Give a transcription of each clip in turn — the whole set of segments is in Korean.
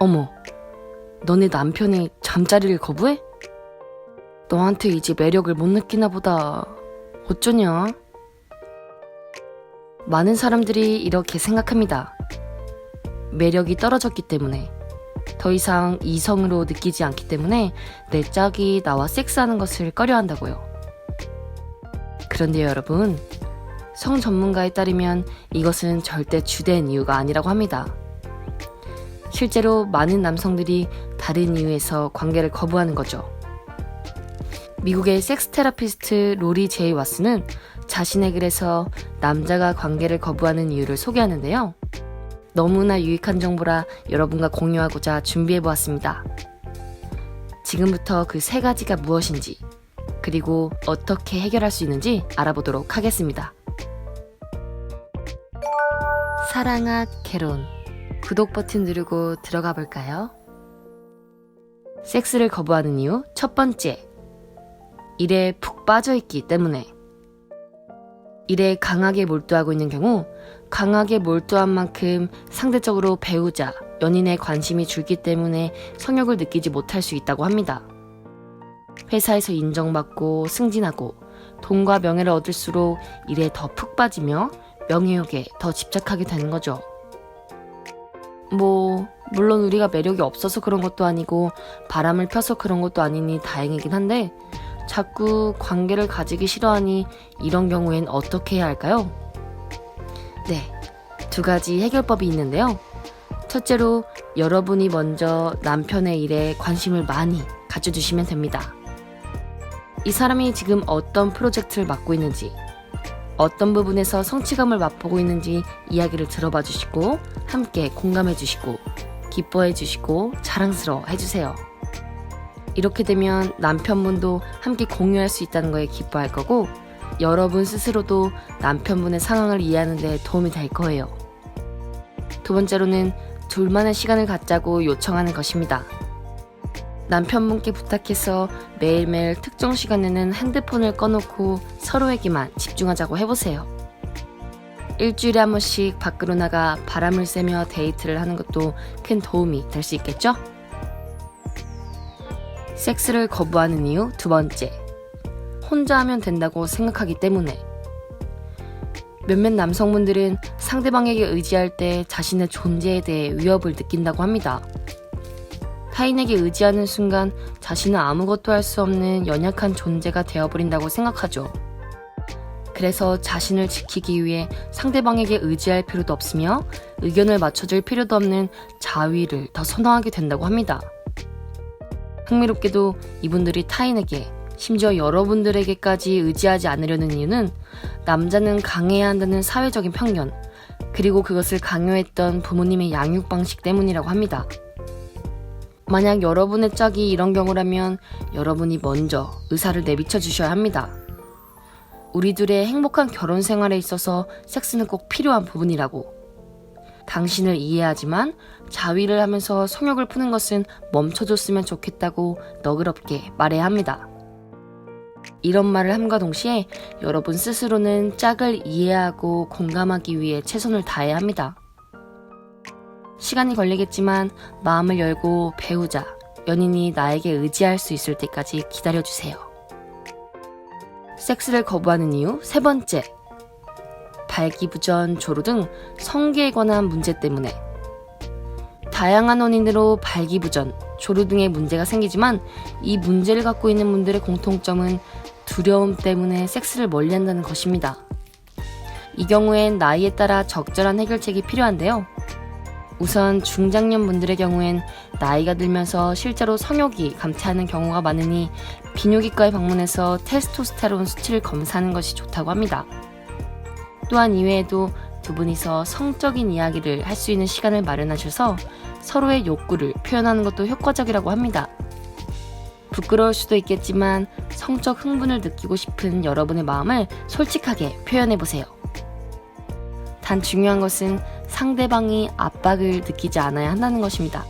어머, 너네 남편이 잠자리를 거부해? 너한테 이제 매력을 못 느끼나 보다. 어쩌냐? 많은 사람들이 이렇게 생각합니다. 매력이 떨어졌기 때문에. 더 이상 이성으로 느끼지 않기 때문에 내 짝이 나와 섹스하는 것을 꺼려 한다고요. 그런데 여러분, 성 전문가에 따르면 이것은 절대 주된 이유가 아니라고 합니다. 실제로 많은 남성들이 다른 이유에서 관계를 거부하는 거죠. 미국의 섹스 테라피스트 로리 제이 와스는 자신의 글에서 남자가 관계를 거부하는 이유를 소개하는데요. 너무나 유익한 정보라 여러분과 공유하고자 준비해 보았습니다. 지금부터 그 세 가지가 무엇인지, 그리고 어떻게 해결할 수 있는지 알아보도록 하겠습니다. 사랑아 개론 구독 버튼 누르고 들어가 볼까요? 섹스를 거부하는 이유 첫 번째. 일에 푹 빠져 있기 때문에. 일에 강하게 몰두하고 있는 경우 강하게 몰두한 만큼 상대적으로 배우자, 연인의 관심이 줄기 때문에 성욕을 느끼지 못할 수 있다고 합니다. 회사에서 인정받고 승진하고 돈과 명예를 얻을수록 일에 더 푹 빠지며 명예욕에 더 집착하게 되는 거죠. 뭐, 물론 우리가 매력이 없어서 그런 것도 아니고 바람을 펴서 그런 것도 아니니 다행이긴 한데 자꾸 관계를 가지기 싫어하니 이런 경우엔 어떻게 해야 할까요? 네, 두 가지 해결법이 있는데요. 첫째로 여러분이 먼저 남편의 일에 관심을 많이 가져주시면 됩니다. 이 사람이 지금 어떤 프로젝트를 맡고 있는지, 어떤 부분에서 성취감을 맛보고 있는지 이야기를 들어봐 주시고, 함께 공감해 주시고, 기뻐해 주시고, 자랑스러워 해주세요. 이렇게 되면 남편분도 함께 공유할 수 있다는 거에 기뻐할 거고, 여러분 스스로도 남편분의 상황을 이해하는 데 도움이 될 거예요. 두 번째로는 둘만의 시간을 갖자고 요청하는 것입니다. 남편분께 부탁해서 매일매일 특정 시간에는 핸드폰을 꺼놓고 서로에게만 집중하자고 해보세요. 일주일에 한 번씩 밖으로 나가 바람을 쐬며 데이트를 하는 것도 큰 도움이 될 수 있겠죠? 섹스를 거부하는 이유 두 번째. 혼자 하면 된다고 생각하기 때문에. 몇몇 남성분들은 상대방에게 의지할 때 자신의 존재에 대해 위협을 느낀다고 합니다. 타인에게 의지하는 순간 자신은 아무것도 할 수 없는 연약한 존재가 되어버린다고 생각하죠. 그래서 자신을 지키기 위해 상대방에게 의지할 필요도 없으며 의견을 맞춰줄 필요도 없는 자위를 더 선호하게 된다고 합니다. 흥미롭게도 이분들이 타인에게 심지어 여러분들에게까지 의지하지 않으려는 이유는 남자는 강해야 한다는 사회적인 편견, 그리고 그것을 강요했던 부모님의 양육 방식 때문이라고 합니다. 만약 여러분의 짝이 이런 경우라면 여러분이 먼저 의사를 내비쳐 주셔야 합니다. 우리 둘의 행복한 결혼 생활에 있어서 섹스는 꼭 필요한 부분이라고. 당신을 이해하지만 자위를 하면서 성욕을 푸는 것은 멈춰줬으면 좋겠다고 너그럽게 말해야 합니다. 이런 말을 함과 동시에 여러분 스스로는 짝을 이해하고 공감하기 위해 최선을 다해야 합니다. 시간이 걸리겠지만 마음을 열고 배우자, 연인이 나에게 의지할 수 있을 때까지 기다려주세요. 섹스를 거부하는 이유 세 번째. 발기부전, 조루 등 성기에 관한 문제 때문에 다양한 원인으로 발기부전, 조루 등의 문제가 생기지만 이 문제를 갖고 있는 분들의 공통점은 두려움 때문에 섹스를 멀리한다는 것입니다. 이 경우엔 나이에 따라 적절한 해결책이 필요한데요. 우선 중장년 분들의 경우엔 나이가 들면서 실제로 성욕이 감퇴하는 경우가 많으니 비뇨기과에 방문해서 테스토스테론 수치를 검사하는 것이 좋다고 합니다. 또한 이외에도 두 분이서 성적인 이야기를 할 수 있는 시간을 마련하셔서 서로의 욕구를 표현하는 것도 효과적이라고 합니다. 부끄러울 수도 있겠지만 성적 흥분을 느끼고 싶은 여러분의 마음을 솔직하게 표현해 보세요. 단 중요한 것은 상대방이 압박을 느끼지 않아야 한다는 것입니다.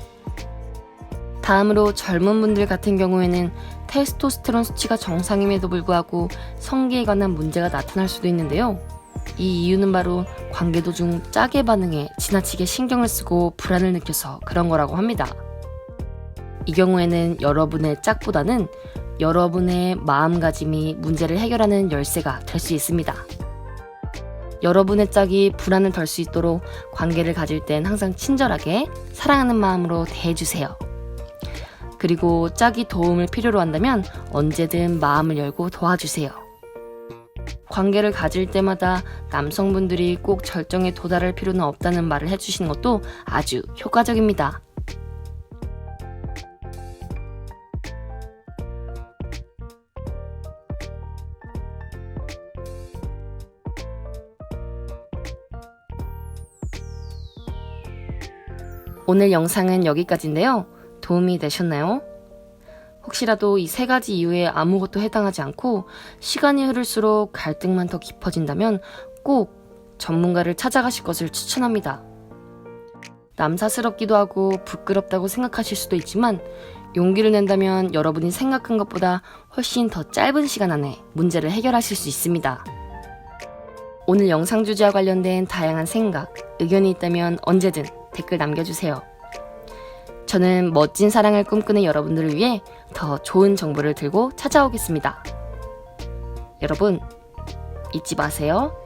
다음으로 젊은 분들 같은 경우에는 테스토스테론 수치가 정상임에도 불구하고 성기에 관한 문제가 나타날 수도 있는데요. 이 이유는 바로 관계 도중 짝의 반응에 지나치게 신경을 쓰고 불안을 느껴서 그런 거라고 합니다. 이 경우에는 여러분의 짝보다는 여러분의 마음가짐이 문제를 해결하는 열쇠가 될 수 있습니다. 여러분의 짝이 불안을 덜 수 있도록 관계를 가질 땐 항상 친절하게 사랑하는 마음으로 대해주세요. 그리고 짝이 도움을 필요로 한다면 언제든 마음을 열고 도와주세요. 관계를 가질 때마다 남성분들이 꼭 절정에 도달할 필요는 없다는 말을 해주시는 것도 아주 효과적입니다. 오늘 영상은 여기까지인데요. 도움이 되셨나요? 혹시라도 이 세 가지 이유에 아무것도 해당하지 않고 시간이 흐를수록 갈등만 더 깊어진다면 꼭 전문가를 찾아가실 것을 추천합니다. 남사스럽기도 하고 부끄럽다고 생각하실 수도 있지만 용기를 낸다면 여러분이 생각한 것보다 훨씬 더 짧은 시간 안에 문제를 해결하실 수 있습니다. 오늘 영상 주제와 관련된 다양한 생각, 의견이 있다면 언제든 댓글 남겨주세요. 저는 멋진 사랑을 꿈꾸는 여러분들을 위해 더 좋은 정보를 들고 찾아오겠습니다. 여러분, 잊지 마세요.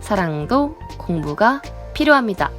사랑도 공부가 필요합니다.